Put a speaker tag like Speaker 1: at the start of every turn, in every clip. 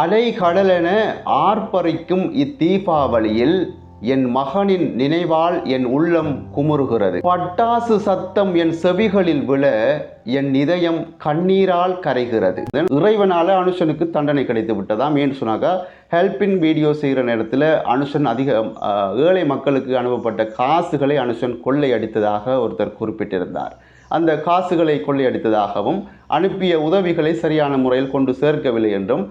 Speaker 1: அலை கடலென ஆர்ப்பரிக்கும் இத்தீபாவளியில் என் மகனின் நினைவால் என் உள்ளம் குமுறுகிறது. பட்டாசு சத்தம் என் செவிகளில் விழ என் இதயம் கண்ணீரால் கரைகிறது. இறைவனால அனுஷனுக்கு தண்டனை கிடைத்து விட்டதாம். ஏன்னு சொன்னாக்கா ஹெல்பின் வீடியோ செய்கிற நேரத்தில் அனுஷன் அதிக ஏழை மக்களுக்கு அனுப்பப்பட்ட காசுகளை அனுஷன் கொள்ளை அடித்ததாக ஒருத்தர் குறிப்பிட்டிருந்தார். அந்த காசுகளை கொள்ளையடித்ததாகவும் அனுப்பிய உதவிகளை சரியான முறையில் கொண்டு சேர்க்கவில்லை என்றும்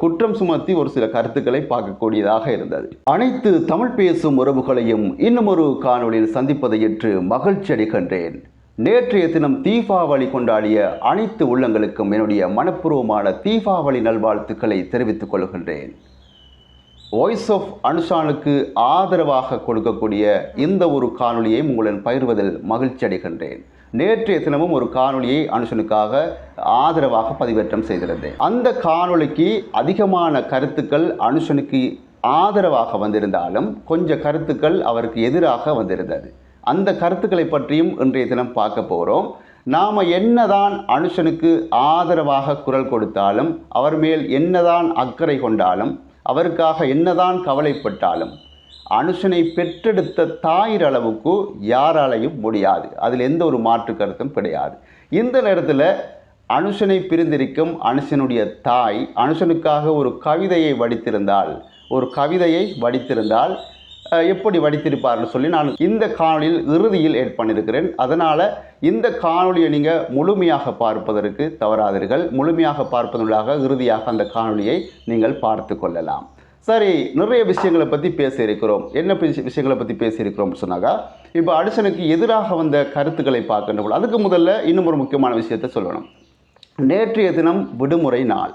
Speaker 1: குற்றம் சுமத்தி ஒரு சில கருத்துக்களை பார்க்கக்கூடியதாக இருந்தது. அனைத்து தமிழ் பேசும் உறவுகளையும் இன்னும் ஒரு காணொளியில் சந்திப்பதை ஏற்று மகிழ்ச்சி அடைகின்றேன். நேற்றைய தினம் தீபாவளி கொண்டாடிய அனைத்து உள்ளங்களுக்கும் என்னுடைய மனப்பூர்வமான தீபாவளி நல்வாழ்த்துக்களை தெரிவித்துக் கொள்கின்றேன். வாய்ஸ் ஆஃப் அனுஷானுக்கு ஆதரவாக கொடுக்கக்கூடிய இந்த ஒரு காணொளியை உங்களுடன் பகிர்வதில் மகிழ்ச்சி அடைகின்றேன். நேற்றைய தினமும் ஒரு காணொலியை அனுஷனுக்காக ஆதரவாக பதிவேற்றம் செய்திருந்தேன். அந்த காணொளிக்கு அதிகமான கருத்துக்கள் அனுஷனுக்கு ஆதரவாக வந்திருந்தாலும் கொஞ்ச கருத்துக்கள் அவருக்கு எதிராக வந்திருந்தது. அந்த கருத்துக்களை பற்றியும் இன்றைய தினம் பார்க்க போகிறோம் நாம் என்னதான் அனுஷனுக்கு ஆதரவாக குரல் கொடுத்தாலும் அவர் மேல் என்னதான் அக்கறை கொண்டாலும் அவருக்காக என்னதான் கவலைப்பட்டாலும் அனுஷனை பெற்றெடுத்த தாயிற அளவுக்கு யாராலையும் முடியாது. அதில் எந்த ஒரு மாற்று கருத்தும் கிடையாது. இந்த நேரத்தில் அனுஷனை பிரிந்திருக்கும் அனுஷனுடைய தாய் அனுஷனுக்காக ஒரு கவிதையை வடித்திருந்தால் ஒரு கவிதையை வடித்திருந்தால் எப்படி வடித்திருப்பார்னு சொல்லி நான் இந்த காணொலியில் இறுதியில் ஏட் பண்ணியிருக்கிறேன். அதனால் இந்த காணொலியை நீங்கள் முழுமையாக பார்ப்பதற்கு தவறாதீர்கள். முழுமையாக பார்ப்பதற்காக இறுதியாக அந்த காணொலியை நீங்கள் பார்த்து கொள்ளலாம். சரி நிறைய விஷயங்களை பற்றி பேசியிருக்கிறோம். என்ன விஷயங்களை பற்றி பேசியிருக்கிறோம் சொன்னாக்கா இப்போ அடிசனுக்கு எதிராக வந்த கருத்துக்களை பார்க்கின்ற பொழுது அதுக்கு முதல்ல இன்னும் ஒரு முக்கியமான விஷயத்தை சொல்லணும். நேற்றைய தினம் விடுமுறை நாள்.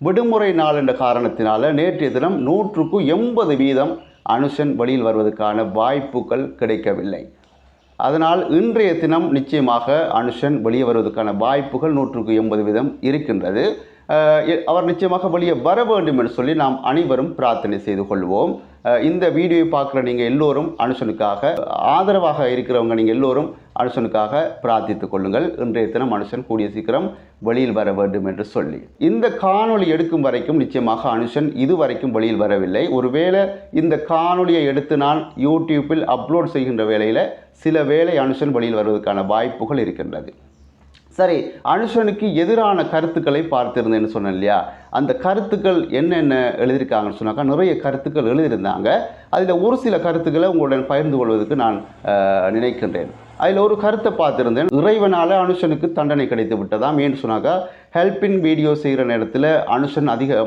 Speaker 1: விடுமுறை நாள் என்ற காரணத்தினால நேற்றைய தினம் நூற்றுக்கு எண்பது வீதம் அனுஷன் வெளியில் வருவதற்கான வாய்ப்புகள் கிடைக்கவில்லை. அதனால் இன்றைய தினம் நிச்சயமாக அனுஷன் வெளியே வருவதற்கான வாய்ப்புகள் நூற்றுக்கு எண்பது வீதம் இருக்கின்றது. அவர் நிச்சயமாக வெளியே வர வேண்டும் என்று சொல்லி நாம் அனைவரும் பிரார்த்தனை செய்து கொள்வோம். இந்த வீடியோவை பார்க்குற நீங்கள் எல்லோரும் அனுஷனுக்காக ஆதரவாக இருக்கிறவங்க நீங்கள் எல்லோரும் அனுஷனுக்காக பிரார்த்தித்துக் கொள்ளுங்கள். இன்றைய தினம் அனுஷன் கூடிய சீக்கிரம் வெளியில் வர வேண்டும் என்று சொல்லி. இந்த காணொளி எடுக்கும் வரைக்கும் நிச்சயமாக அனுஷன் இதுவரைக்கும் வெளியில் வரவில்லை. ஒருவேளை இந்த காணொளியை எடுத்து நான் யூடியூப்பில் அப்லோட் செய்கின்ற வேளையில் சில வேளை அனுஷன் வெளியில் வருவதற்கான வாய்ப்புகள் இருக்கின்றது. சரி அனுஷனுக்கு எதிரான கருத்துக்களை பார்த்திருந்தேன்னு சொன்னேன் இல்லையா? அந்த கருத்துக்கள் என்னென்ன எழுதியிருக்காங்கன்னு சொன்னாக்கா நிறைய கருத்துக்கள் எழுதியிருந்தாங்க. அதில் ஒரு சில கருத்துக்களை உங்களுடன் பகிர்ந்து கொள்வதற்கு நான் நினைக்கின்றேன். அதில் ஒரு கருத்தை பார்த்துருந்தேன். இறைவனால் அனுஷனுக்கு தண்டனை கிடைத்து விட்டதாம் ஏன்னு சொன்னாக்கா ஹெல்பின் வீடியோ செய்கிற நேரத்தில் அனுஷன் அதிக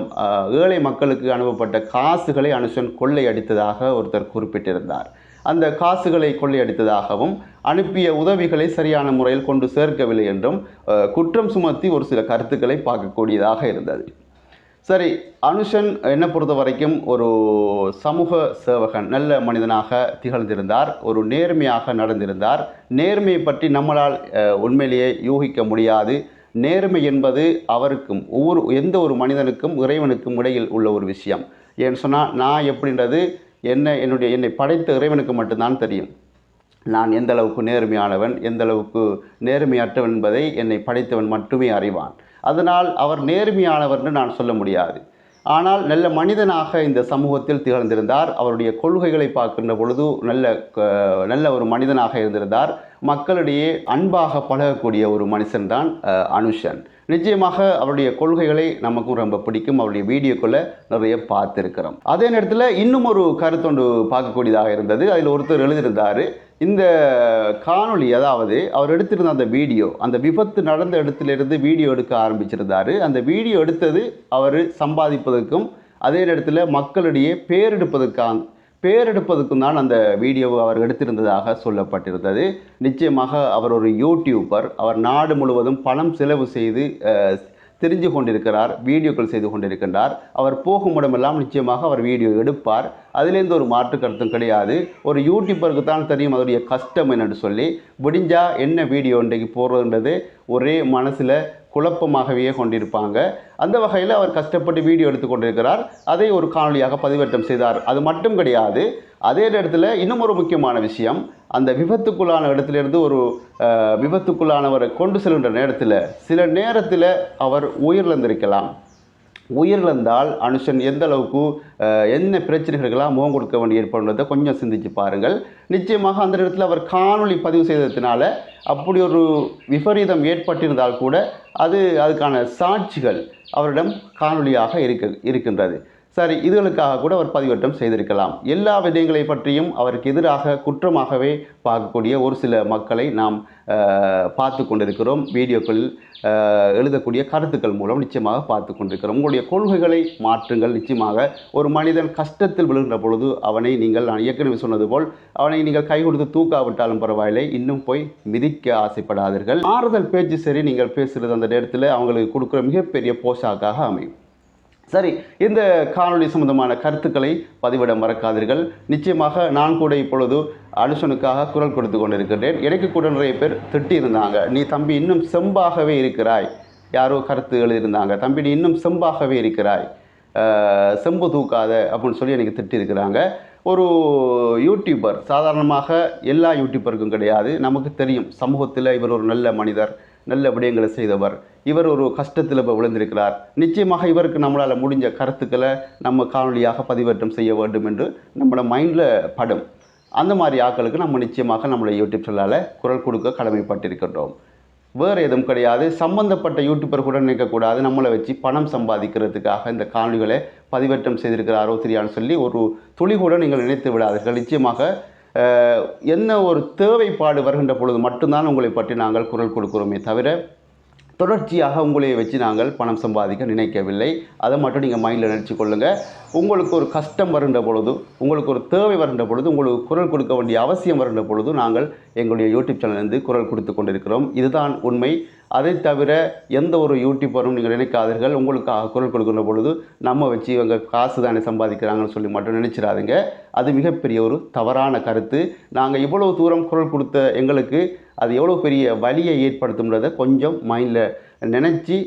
Speaker 1: ஏழை மக்களுக்கு அனுப்பப்பட்ட காசுகளை அனுஷன் கொள்ளை அடித்ததாக ஒருத்தர் குறிப்பிட்டிருந்தார். அந்த காசுகளை கொள்ளையடித்ததாகவும் அனுப்பிய உதவிகளை சரியான முறையில் கொண்டு சேர்க்கவில்லை என்றும் குற்றம் சுமத்தி ஒரு சில கருத்துக்களை பார்க்கக்கூடியதாக இருந்தது. சரி அனுஷன் என்னை பொறுத்த வரைக்கும் ஒரு சமூக சேவகன் நல்ல மனிதனாக திகழ்ந்திருந்தார் ஒரு நேர்மையாக நடந்திருந்தார். நேர்மையை பற்றி நம்மளால் உண்மையிலேயே யூகிக்க முடியாது. நேர்மை என்பது அவருக்கும் ஒவ்வொரு எந்த ஒரு மனிதனுக்கும் இறைவனுக்கும் இடையில் உள்ள ஒரு விஷயம். ஏன்னு சொன்னால் நான் எப்படின்றது என்ன என்னுடைய என்னை படைத்த இறைவனுக்கு மட்டும்தான் தெரியும். நான் எந்த அளவுக்கு நேர்மையானவன் எந்த அளவுக்கு நேர்மையற்றவன் என்பதை என்னை படைத்தவன் மட்டுமே அறிவான். அதனால் அவர் நேர்மையானவர்னு நான் சொல்ல முடியாது. ஆனால் நல்ல மனிதனாக இந்த சமூகத்தில் திகழ்ந்திருந்தார். அவருடைய கொள்கைகளை பார்க்கின்ற பொழுது நல்ல க- நல்ல ஒரு மனிதனாக இருந்திருந்தார். மக்களிடையே அன்பாக பழகக்கூடிய ஒரு மனுஷன்தான் அனுஷன். நிச்சயமாக அவருடைய கொள்கைகளை நமக்கும் ரொம்ப பிடிக்கும். அவருடைய வீடியோக்களை நிறைய பார்த்துருக்கிறோம். அதே நேரத்தில் இன்னும் ஒரு கருத்தொண்டு பார்க்கக்கூடியதாக இருந்தது. அதில் ஒருத்தர் எழுதியிருந்தார் இந்த காணொளி அதாவது அவர் எடுத்திருந்த அந்த வீடியோ அந்த விபத்து நடந்த இடத்திலிருந்து வீடியோ எடுக்க ஆரம்பிச்சிருந்தார். அந்த வீடியோ எடுத்தது அவர் சம்பாதிப்பதற்கும் அதே நேரத்தில் மக்களிடையே பேரெடுப்பதற்கான பேரெடுப்பதுக்கும் தான் அந்த வீடியோவை அவர் எடுத்திருந்ததாக சொல்லப்பட்டிருந்தது. நிச்சயமாக அவர் ஒரு யூடியூபர் அவர் நாடு முழுவதும் பணம் செலவு செய்து தெரிஞ்சு கொண்டிருக்கிறார் வீடியோக்கள் செய்து கொண்டிருக்கின்றார். அவர் போகும் இடமெல்லாம் நிச்சயமாக அவர் வீடியோ எடுப்பார். அதுலேருந்து ஒரு மாற்று கருத்தும் கிடையாது. ஒரு யூடியூபருக்கு தான் தெரியும் அதனுடைய கஷ்டம் என்னன்னு சொல்லி. முடிஞ்சால் என்ன வீடியோ இன்றைக்கு போடுறதுன்றது ஒரே மனசில் குழப்பமாகவே கொண்டிருப்பாங்க. அந்த வகையில் அவர் கஷ்டப்பட்டு வீடியோ எடுத்து கொண்டிருக்கிறார். அதை ஒரு காணொளியாக பதிவேற்றம் செய்தார். அது மட்டும் கிடையாது. அதே நேரத்தில் இன்னும் ஒரு முக்கியமான விஷயம். அந்த விபத்துக்குள்ளான இடத்துலேருந்து ஒரு விபத்துக்குள்ளானவரை கொண்டு செல்கின்ற நேரத்தில் சில நேரத்தில் அவர் உயிரிழந்திருக்கலாம். உயிரிழந்தால் அனுஷன் எந்த அளவுக்கு என்ன பிரச்சனைகளுக்கெல்லாம் முகம் கொடுக்க வேண்டிய ஏற்படுறதை கொஞ்சம் சிந்திச்சு பாருங்கள். நிச்சயமாக அந்த இடத்துல அவர் காணொளி பதிவு செய்ததுனால அப்படி ஒரு விபரீதம் ஏற்பட்டிருந்தால் கூட அது அதுக்கான சாட்சிகள் அவரிடம் காணொளியாக இருக்க இருக்கின்றது. சரி இதுகளுக்காக கூட அவர் பதிவேற்றம் செய்திருக்கலாம். எல்லா விடயங்களை பற்றியும் அவருக்கு எதிராக குற்றமாகவே பார்க்கக்கூடிய ஒரு சில மக்களை நாம் பார்த்து கொண்டிருக்கிறோம். வீடியோக்களில் எழுதக்கூடிய கருத்துக்கள் மூலம் நிச்சயமாக பார்த்து கொண்டிருக்கிறோம். உங்களுடைய கொள்கைகளை மாற்றுங்கள். நிச்சயமாக ஒரு மனிதன் கஷ்டத்தில் விழுகின்ற பொழுது அவனை நீங்கள் நான் ஏற்கனவே சொன்னது போல் அவனை நீங்கள் கை கொடுத்து தூக்காவிட்டாலும் பரவாயில்லை. இன்னும் போய் மிதிக்க ஆசைப்படாதீர்கள். ஆறுதல் பேச்சு சரி நீங்கள் பேசுகிறது அந்த நேரத்தில் அவங்களுக்கு கொடுக்குற மிகப்பெரிய போஷாக்காக அமையும். சரி இந்த காணொளி சம்பந்தமான கருத்துக்களை பதிவிட மறக்காதீர்கள். நிச்சயமாக நான் கூட இப்பொழுது அனுஷனுக்காக குரல் கொடுத்து கொண்டிருக்கின்றேன். எனக்கு கூட நிறைய பேர் திட்டியிருந்தாங்க நீ தம்பி இன்னும் செம்பாகவே இருக்கிறாய். யாரோ கருத்து எழுதியிருந்தாங்க தம்பி நீ இன்னும் செம்பாகவே இருக்கிறாய். செம்பு தூக்காத அப்படின்னு சொல்லி எனக்கு திட்டியிருக்கிறாங்க ஒரு யூடியூபர் சாதாரணமாக எல்லா யூடியூபருக்கும் கிடையாது. நமக்கு தெரியும் சமூகத்தில் இவர் ஒரு நல்ல மனிதர். நல்ல விடயங்களை செய்தவர். இவர் ஒரு கஷ்டத்தில் இப்போ விழுந்திருக்கிறார். நிச்சயமாக இவருக்கு நம்மளால் முடிஞ்ச கருத்துக்களை நம்ம காணொலியாக பதிவேற்றம் செய்ய வேண்டும் என்று நம்மளோட மைண்டில் படும். அந்த மாதிரி ஆட்களுக்கு நம்ம நிச்சயமாக நம்மளை யூடியூப் சேனலால் குரல் கொடுக்க கடமைப்பட்டிருக்கின்றோம். வேறு எதுவும் கிடையாது. சம்பந்தப்பட்ட யூடியூபர் கூட நினைக்கக்கூடாது நம்மளை வச்சு பணம் சம்பாதிக்கிறதுக்காக இந்த காணொலிகளை பதிவேற்றம் செய்திருக்கிறாரோ தெரியான்னு சொல்லி ஒரு துளி கூட நீங்கள் நினைத்து விடாதீர்கள். நிச்சயமாக என்ன ஒரு தேவைப்பாடு வருகின்ற பொழுது மட்டும்தான் உங்களை பற்றி நாங்கள் குரல் கொடுக்கிறோமே தவிர தொடர்ச்சியாக உங்களை வச்சு நாங்கள் பணம் சம்பாதிக்க நினைக்கவில்லை. அதை மட்டும் நீங்கள் மைண்டில் நினச்சி கொள்ளுங்கள் உங்களுக்கு ஒரு கஷ்டம் வருகின்ற பொழுது உங்களுக்கு ஒரு தேவை வருகின்ற பொழுது உங்களுக்கு குரல் கொடுக்க வேண்டிய அவசியம் வருகின்ற பொழுது நாங்கள் எங்களுடைய யூடியூப் சேனலிருந்து குரல் கொடுத்து கொண்டிருக்கிறோம். இதுதான் உண்மை. அதை தவிர எந்த ஒரு யூடியூபரும் நீங்கள் நினைக்காதீர்கள். உங்களுக்காக குரல் கொடுக்கிற பொழுது நம்ம வச்சு இவங்க காசு தானே சம்பாதிக்கிறாங்கன்னு சொல்லி மட்டும் நினச்சிடாதீங்க. அது மிகப்பெரிய ஒரு தவறான கருத்து. நாங்கள் இவ்வளவு தூரம் குரல் கொடுத்த எங்களுக்கு அது எவ்வளோ பெரிய வலியை ஏற்படுத்தும்ன்றதை கொஞ்சம் மைண்டில் நினச்சி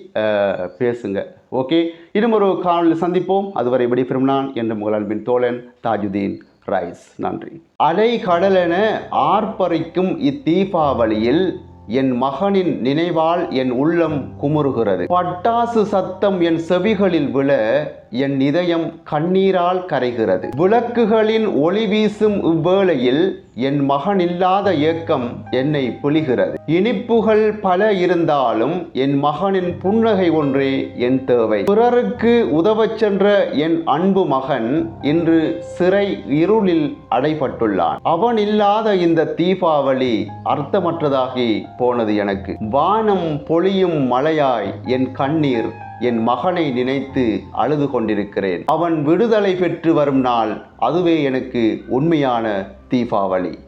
Speaker 1: பேசுங்க. ஓகே இன்னும் ஒரு காணொலி சந்திப்போம். அதுவரை விடைபெறும் நான் என்று உங்கள் அன்பின் தோழன் தாஜுதீன் ரைஸ். நன்றி. அலை கடலென ஆர்ப்பரிக்கும் இத்தீபாவளியில் என் மகனின் நினைவால் என் உள்ளம் குமுறுகிறது. பட்டாசு சத்தம் என் செவிகளில் விழ என் இதயம் கண்ணீரால் கரைகிறது. விளக்குகளின் ஒளி வீசும் இவ்வேளையில் என் மகன் இல்லாத ஏக்கம் என்னை புலிகிறது. இனிப்புகள் பல இருந்தாலும் என் மகனின் புன்னகை ஒன்றே என் தேவை. பிறருக்கு உதவச் சென்ற என் அன்பு மகன் இன்று சிறை இருளில் அடைபட்டுள்ளான். அவன் இல்லாத இந்த தீபாவளி அர்த்தமற்றதாகி போனது எனக்கு. வானம் பொழியும் மழையாய் என் கண்ணீர் என் மகனை நினைத்து அழுது கொண்டிருக்கிறேன். அவன் விடுதலை பெற்று வரும் நாள். அதுவே எனக்கு உண்மையான தீபாவளி.